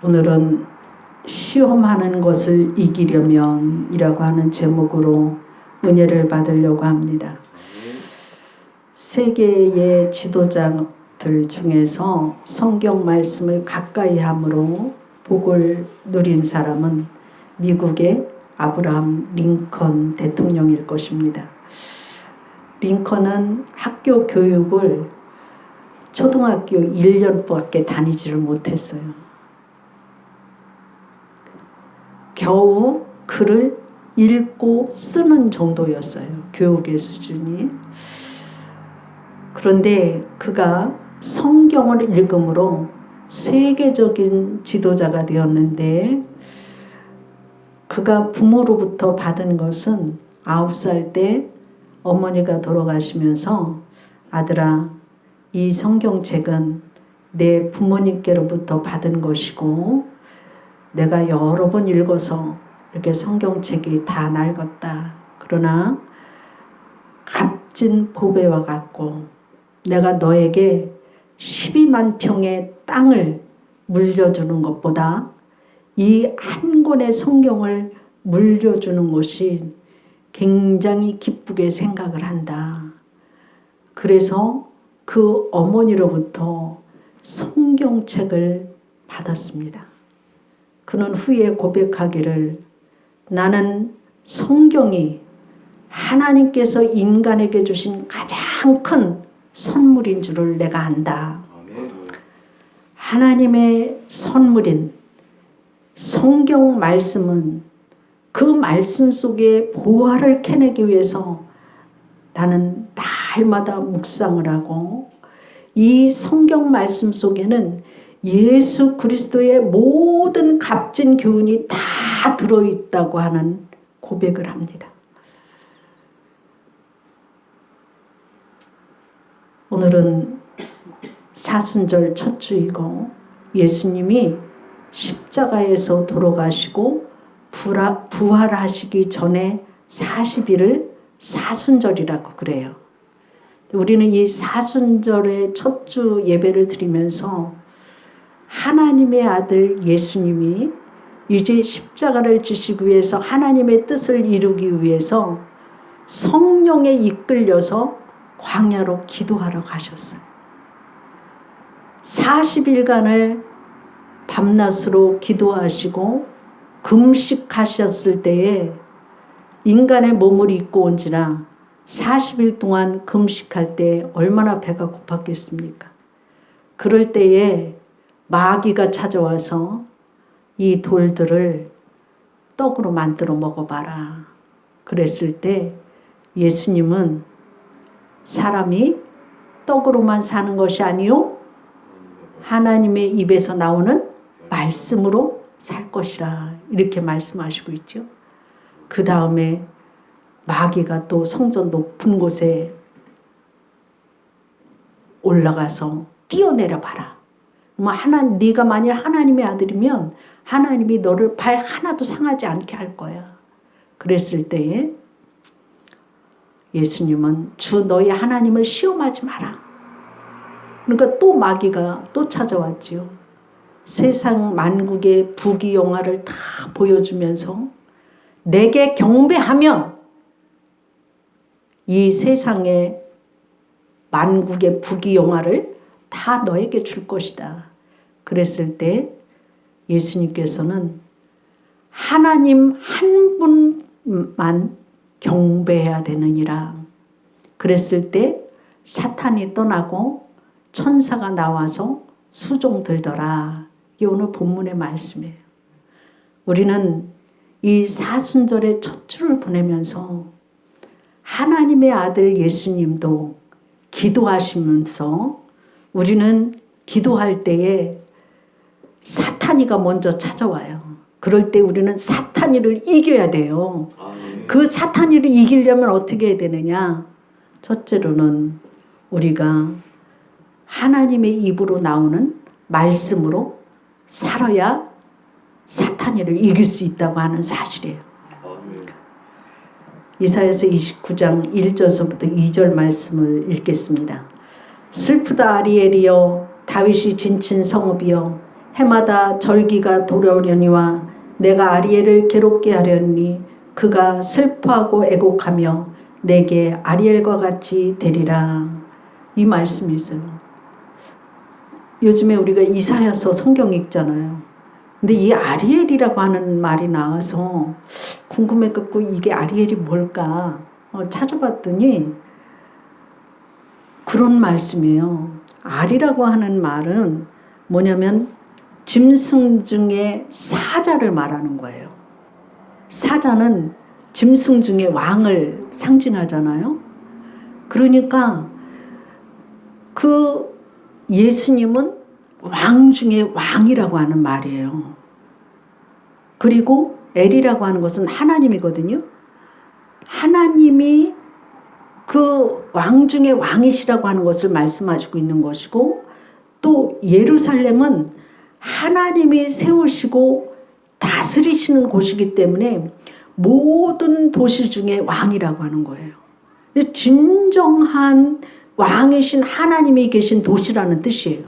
오늘은 시험하는 것을 이기려면 이라고 하는 제목으로 은혜를 받으려고 합니다. 세계의 지도자들 중에서 성경 말씀을 가까이 함으로 복을 누린 사람은 미국의 아브라함 링컨 대통령일 것입니다. 링컨은 학교 교육을 초등학교 1년밖에 다니지를 못했어요. 겨우 글을 읽고 쓰는 정도였어요. 교육의 수준이. 그런데 그가 성경을 읽음으로 세계적인 지도자가 되었는데 그가 부모로부터 받은 것은 아홉 살 때 어머니가 돌아가시면서 아들아 이 성경책은 내 부모님께로부터 받은 것이고 내가 여러 번 읽어서 이렇게 성경책이 다 낡았다. 그러나 값진 보배와 같고 내가 너에게 12만 평의 땅을 물려주는 것보다 이 한 권의 성경을 물려주는 것이 굉장히 기쁘게 생각을 한다. 그래서 그 어머니로부터 성경책을 받았습니다. 그는 후에 고백하기를 나는 성경이 하나님께서 인간에게 주신 가장 큰 선물인 줄을 내가 안다. 하나님의 선물인 성경 말씀은 그 말씀 속에 보화를 캐내기 위해서 나는 날마다 묵상을 하고 이 성경 말씀 속에는 예수 그리스도의 모든 값진 교훈이 다 들어있다고 하는 고백을 합니다. 오늘은 사순절 첫 주이고 예수님이 십자가에서 돌아가시고 부활하시기 전에 40일을 사순절이라고 그래요. 우리는 이 사순절의 첫 주 예배를 드리면서 하나님의 아들 예수님이 이제 십자가를 지시기 위해서 하나님의 뜻을 이루기 위해서 성령에 이끌려서 광야로 기도하러 가셨어요. 40일간을 밤낮으로 기도하시고 금식하셨을 때에 인간의 몸을 입고 온지라 40일 동안 금식할 때 얼마나 배가 고팠겠습니까? 그럴 때에 마귀가 찾아와서 이 돌들을 떡으로 만들어 먹어봐라. 그랬을 때 예수님은 사람이 떡으로만 사는 것이 아니요 하나님의 입에서 나오는 말씀으로 살 것이라 이렇게 말씀하시고 있죠. 그 다음에 마귀가 또 성전 높은 곳에 올라가서 뛰어내려 봐라. 뭐 하나 네가 만일 하나님의 아들이면 하나님이 너를 발 하나도 상하지 않게 할 거야. 그랬을 때에 예수님은 주 너희 하나님을 시험하지 마라. 그러니까 또 마귀가 또 찾아왔지요. 세상 만국의 부귀 영화를 다 보여주면서 내게 경배하면 이 세상의 만국의 부귀 영화를 다 너에게 줄 것이다. 그랬을 때 예수님께서는 하나님 한 분만 경배해야 되느니라. 그랬을 때 사탄이 떠나고 천사가 나와서 수종 들더라. 이게 오늘 본문의 말씀이에요. 우리는 이 사순절의 첫 주를 보내면서 하나님의 아들 예수님도 기도하시면서 우리는 기도할 때에 사탄이가 먼저 찾아와요. 그럴 때 우리는 사탄이를 이겨야 돼요. 그 사탄이를 이기려면 어떻게 해야 되느냐? 첫째로는 우리가 하나님의 입으로 나오는 말씀으로 살아야 사탄이를 이길 수 있다고 하는 사실이에요. 이사야서 29장 1절서부터 2절 말씀을 읽겠습니다. 슬프다 아리엘이여 다윗이 진친 성읍이여 해마다 절기가 돌아오려니와 내가 아리엘을 괴롭게 하려니 그가 슬퍼하고 애곡하며 내게 아리엘과 같이 되리라. 이 말씀이 있어요. 요즘에 우리가 이사야서 성경 읽잖아요. 근데 이 아리엘이라고 하는 말이 나와서 궁금해갖고 이게 아리엘이 뭘까 어, 찾아봤더니 그런 말씀이에요. 알이라고 하는 말은 뭐냐면 짐승 중에 사자를 말하는 거예요. 사자는 짐승 중에 왕을 상징하잖아요. 그러니까 그 예수님은 왕 중에 왕이라고 하는 말이에요. 그리고 엘이라고 하는 것은 하나님이거든요. 하나님이 그 왕 중에 왕이시라고 하는 것을 말씀하시고 있는 것이고 또 예루살렘은 하나님이 세우시고 다스리시는 곳이기 때문에 모든 도시 중에 왕이라고 하는 거예요. 진정한 왕이신 하나님이 계신 도시라는 뜻이에요.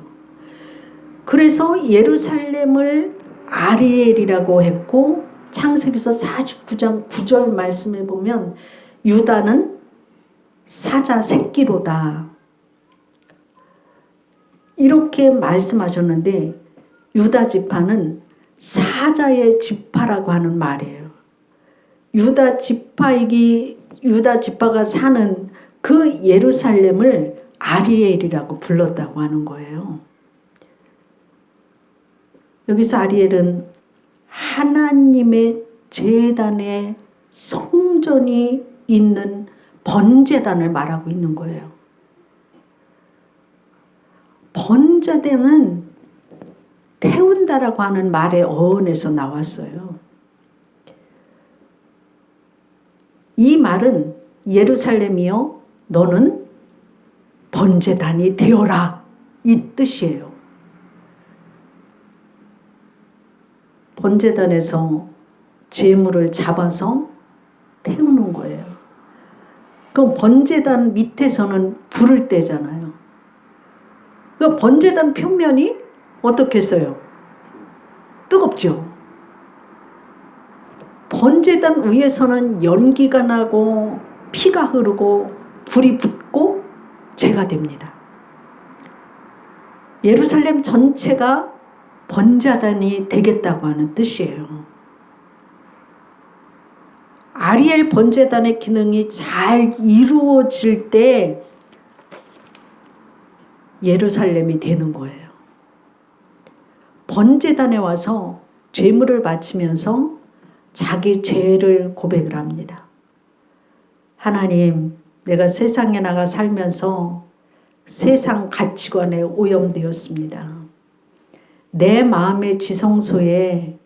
그래서 예루살렘을 아리엘이라고 했고 창세기서 49장 9절 말씀에 보면 유다는 사자 새끼로다. 이렇게 말씀하셨는데 유다 지파는 사자의 지파라고 하는 말이에요. 유다 지파이기 유다 지파가 사는 그 예루살렘을 아리엘이라고 불렀다고 하는 거예요. 여기서 아리엘은 하나님의 재단의 성전이 있는 번제단을 말하고 있는 거예요. 번제단은 태운다라고 하는 말의 어원에서 나왔어요. 이 말은 예루살렘이여 너는 번제단이 되어라 이 뜻이에요. 번제단에서 재물을 잡아서 태우는 거예요. 그럼 번제단 밑에서는 불을 떼잖아요. 그 번제단 표면이 어떻겠어요? 뜨겁죠. 번제단 위에서는 연기가 나고 피가 흐르고 불이 붙고 죄가 됩니다. 예루살렘 전체가 번제단이 되겠다고 하는 뜻이에요. 아리엘 번제단의 기능이 잘 이루어질 때 예루살렘이 되는 거예요. 번제단에 와서 죄물을 바치면서 자기 죄를 고백을 합니다. 하나님, 내가 세상에 나가 살면서 세상 가치관에 오염되었습니다. 내 마음의 지성소에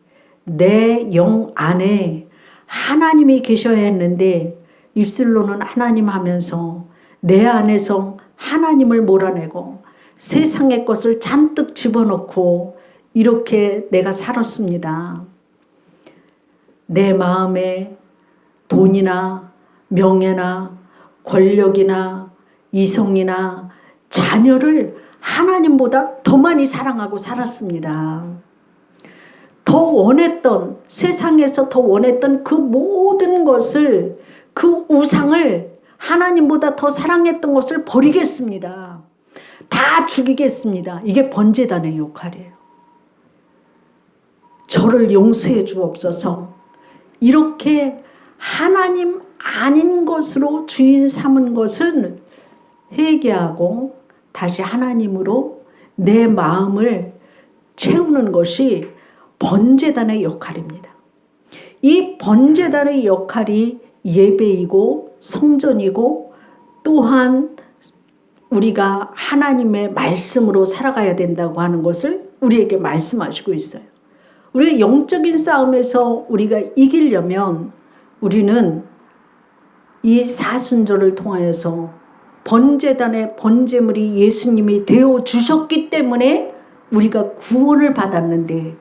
내 영 안에 하나님이 계셔야 했는데 입술로는 하나님 하면서 내 안에서 하나님을 몰아내고 세상의 것을 잔뜩 집어넣고 이렇게 내가 살았습니다. 내 마음에 돈이나 명예나 권력이나 이성이나 자녀를 하나님보다 더 많이 사랑하고 살았습니다. 더 원했던, 세상에서 더 원했던 그 모든 것을, 그 우상을 하나님보다 더 사랑했던 것을 버리겠습니다. 다 죽이겠습니다. 이게 번제단의 역할이에요. 저를 용서해 주옵소서. 이렇게 하나님 아닌 것으로 주인 삼은 것은 회개하고 다시 하나님으로 내 마음을 채우는 것이 번제단의 역할입니다. 이 번제단의 역할이 예배이고 성전이고 또한 우리가 하나님의 말씀으로 살아가야 된다고 하는 것을 우리에게 말씀하시고 있어요. 우리가 영적인 싸움에서 우리가 이기려면 우리는 이 사순절을 통하여서 번제단의 번제물이 예수님이 되어 주셨기 때문에 우리가 구원을 받았는데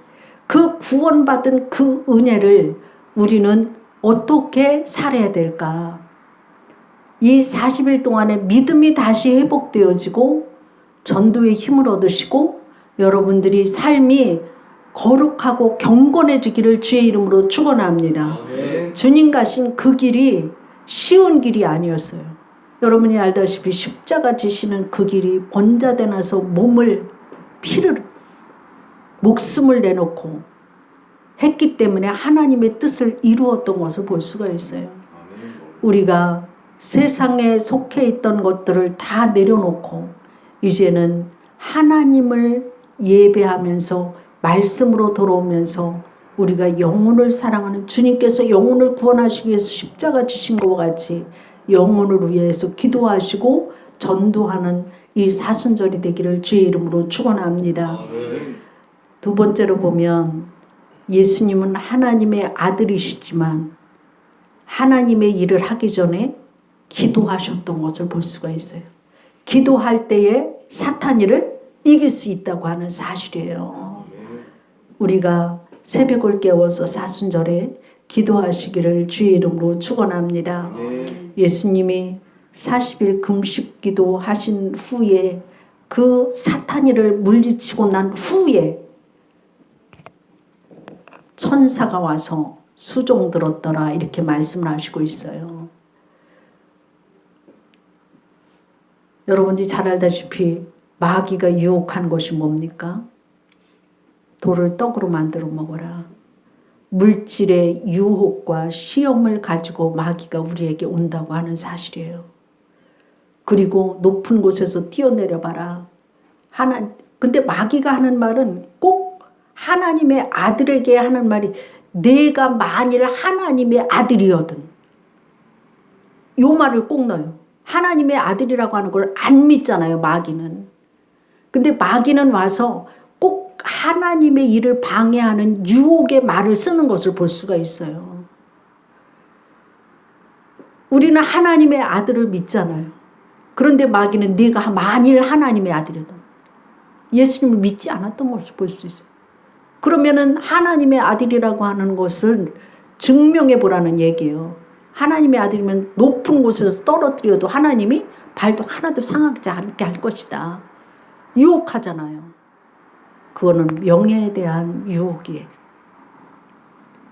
그 구원받은 그 은혜를 우리는 어떻게 살아야 될까? 이 40일 동안에 믿음이 다시 회복되어지고 전도의 힘을 얻으시고 여러분들이 삶이 거룩하고 경건해지기를 주의 이름으로 축원합니다. 아멘. 주님 가신 그 길이 쉬운 길이 아니었어요. 여러분이 알다시피 십자가 지시는 그 길이 번자돼 나서 몸을 피를 목숨을 내놓고 했기 때문에 하나님의 뜻을 이루었던 것을 볼 수가 있어요. 우리가 세상에 속해 있던 것들을 다 내려놓고 이제는 하나님을 예배하면서 말씀으로 돌아오면서 우리가 영혼을 사랑하는 주님께서 영혼을 구원하시기 위해서 십자가 지신 것과 같이 영혼을 위해서 기도하시고 전도하는 이 사순절이 되기를 주의 이름으로 축원합니다. 두 번째로 보면 예수님은 하나님의 아들이시지만 하나님의 일을 하기 전에 기도하셨던 것을 볼 수가 있어요. 기도할 때에 사탄이를 이길 수 있다고 하는 사실이에요. 우리가 새벽을 깨워서 사순절에 기도하시기를 주의 이름으로 축원합니다. 아멘. 예수님이 40일 금식 기도 하신 후에 그 사탄이를 물리치고 난 후에 천사가 와서 수종 들었더라 이렇게 말씀을 하시고 있어요. 여러분들이 잘 알다시피 마귀가 유혹한 것이 뭡니까? 돌을 떡으로 만들어 먹어라. 물질의 유혹과 시험을 가지고 마귀가 우리에게 온다고 하는 사실이에요. 그리고 높은 곳에서 뛰어내려 봐라. 하나 근데 마귀가 하는 말은 꼭 하나님의 아들에게 하는 말이 내가 만일 하나님의 아들이거든. 요 말을 꼭 넣어요. 하나님의 아들이라고 하는 걸 안 믿잖아요, 마귀는. 근데 마귀는 와서 꼭 하나님의 일을 방해하는 유혹의 말을 쓰는 것을 볼 수가 있어요. 우리는 하나님의 아들을 믿잖아요. 그런데 마귀는 네가 만일 하나님의 아들이다. 예수님을 믿지 않았던 것을 볼 수 있어요. 그러면은 하나님의 아들이라고 하는 것을 증명해 보라는 얘기예요. 하나님의 아들이면 높은 곳에서 떨어뜨려도 하나님이 발도 하나도 상하지 않게 할 것이다. 유혹하잖아요. 그거는 명예에 대한 유혹이에요.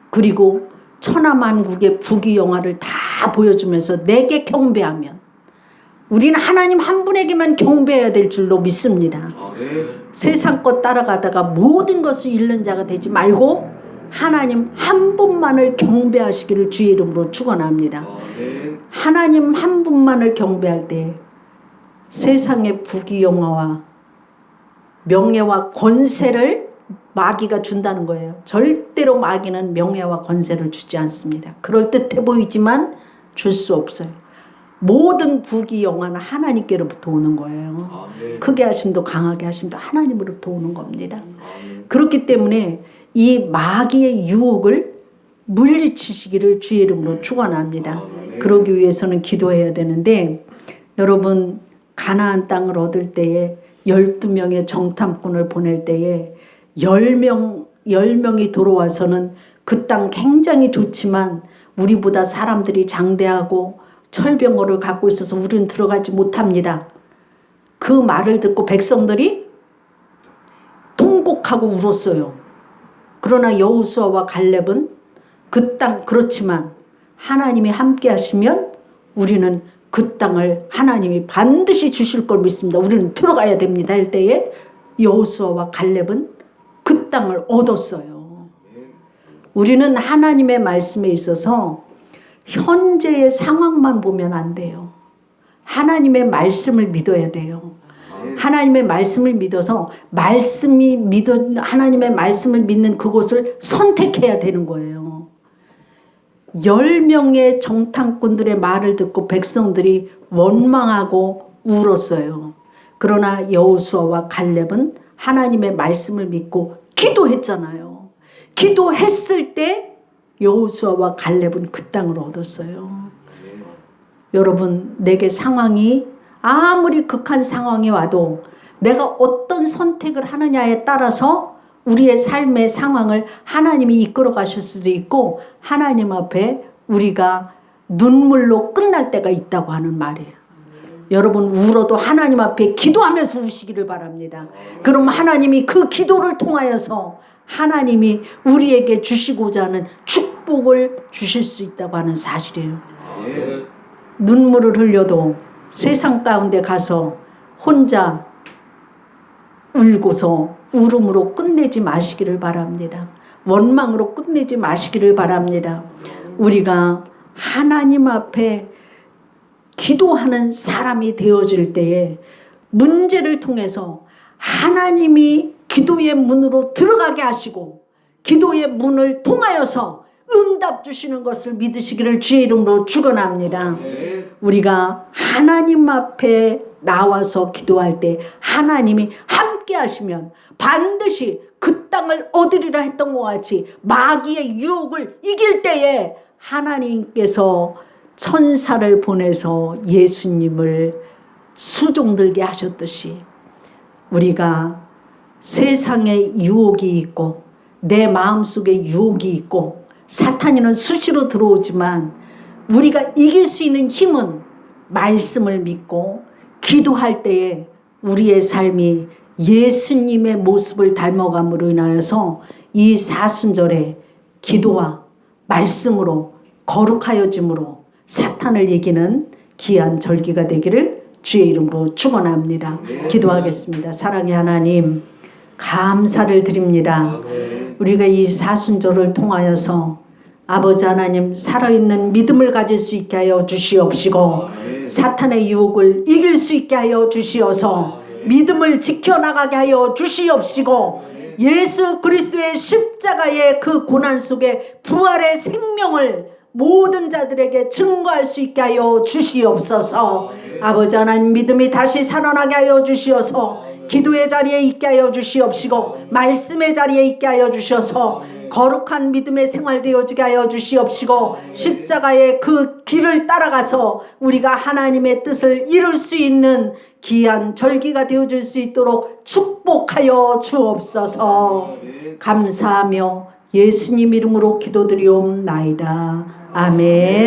그리고 천하만국의 부귀 영화를 다 보여주면서 내게 경배하면 우리는 하나님 한 분에게만 경배해야 될 줄로 믿습니다. 아멘. 세상 것 따라가다가 모든 것을 잃는 자가 되지 말고 하나님 한 분만을 경배하시기를 주의 이름으로 축원합니다. 아멘. 하나님 한 분만을 경배할 때 세상의 부귀 영화와 명예와 권세를 마귀가 준다는 거예요. 절대로 마귀는 명예와 권세를 주지 않습니다. 그럴듯해 보이지만 줄 수 없어요. 모든 부귀 영화는 하나님께로부터 오는 거예요. 아멘. 크게 하심도 강하게 하심도 하나님으로부터 오는 겁니다. 아멘. 그렇기 때문에 이 마귀의 유혹을 물리치시기를 주의 이름으로 축원합니다. 아멘. 그러기 위해서는 기도해야 되는데 여러분 가나안 땅을 얻을 때에 12명의 정탐꾼을 보낼 때에 10명 10명이 돌아와서는 그 땅 굉장히 좋지만 우리보다 사람들이 장대하고 철병거를 갖고 있어서 우리는 들어가지 못합니다. 그 말을 듣고 백성들이 통곡하고 울었어요. 그러나 여호수아와 갈렙은 그 땅 그렇지만 하나님이 함께 하시면 우리는 그 땅을 하나님이 반드시 주실 걸 믿습니다. 우리는 들어가야 됩니다. 할 때에 여호수아와 갈렙은 그 땅을 얻었어요. 우리는 하나님의 말씀에 있어서 현재의 상황만 보면 안 돼요. 하나님의 말씀을 믿어야 돼요. 하나님의 말씀을 믿어서 말씀이 믿어 하나님의 말씀을 믿는 그곳을 선택해야 되는 거예요. 열 명의 정탐꾼들의 말을 듣고 백성들이 원망하고 울었어요. 그러나 여호수아와 갈렙은 하나님의 말씀을 믿고 기도했잖아요. 기도했을 때 여호수아와 갈렙은 그 땅을 얻었어요. 여러분, 내게 상황이 아무리 극한 상황이 와도 내가 어떤 선택을 하느냐에 따라서 우리의 삶의 상황을 하나님이 이끌어 가실 수도 있고 하나님 앞에 우리가 눈물로 끝날 때가 있다고 하는 말이에요. 여러분 울어도 하나님 앞에 기도하면서 우시기를 바랍니다. 그럼 하나님이 그 기도를 통하여서 하나님이 우리에게 주시고자 하는 축복을 주실 수 있다고 하는 사실이에요. 아멘. 눈물을 흘려도 세상 가운데 가서 혼자 울고서 울음으로 끝내지 마시기를 바랍니다. 원망으로 끝내지 마시기를 바랍니다. 우리가 하나님 앞에 기도하는 사람이 되어질 때에 문제를 통해서 하나님이 기도의 문으로 들어가게 하시고 기도의 문을 통하여서 응답 주시는 것을 믿으시기를 주의 이름으로 축원합니다. 우리가 하나님 앞에 나와서 기도할 때 하나님이 함께 하시면 반드시 그 땅을 얻으리라 했던 것 같이 마귀의 유혹을 이길 때에 하나님께서 천사를 보내서 예수님을 수종들게 하셨듯이 우리가 세상에 유혹이 있고 내 마음속에 유혹이 있고 사탄이는 수시로 들어오지만 우리가 이길 수 있는 힘은 말씀을 믿고 기도할 때에 우리의 삶이 예수님의 모습을 닮아감으로 인하여서 이 사순절에 기도와 말씀으로 거룩하여짐으로 사탄을 이기는 귀한 절기가 되기를 주의 이름으로 축원합니다. 기도하겠습니다. 사랑의 하나님 감사를 드립니다. 우리가 이 사순절을 통하여서 아버지 하나님 살아있는 믿음을 가질 수 있게 하여 주시옵시고. 사탄의 유혹을 이길 수 있게 하여 주시어서 믿음을 지켜나가게 하여 주시옵시고 예수 그리스도의 십자가의 그 고난 속에 부활의 생명을 모든 자들에게 증거할 수 있게 하여 주시옵소서. 아버지 하나님 믿음이 다시 살아나게 하여 주시어서 기도의 자리에 있게 하여 주시옵시고 말씀의 자리에 있게 하여 주셔서 거룩한 믿음의 생활 되어지게 하여 주시옵시고 십자가의 그 길을 따라가서 우리가 하나님의 뜻을 이룰 수 있는 귀한 절기가 되어질 수 있도록 축복하여 주옵소서. 감사하며 예수님 이름으로 기도드리옵나이다. 아멘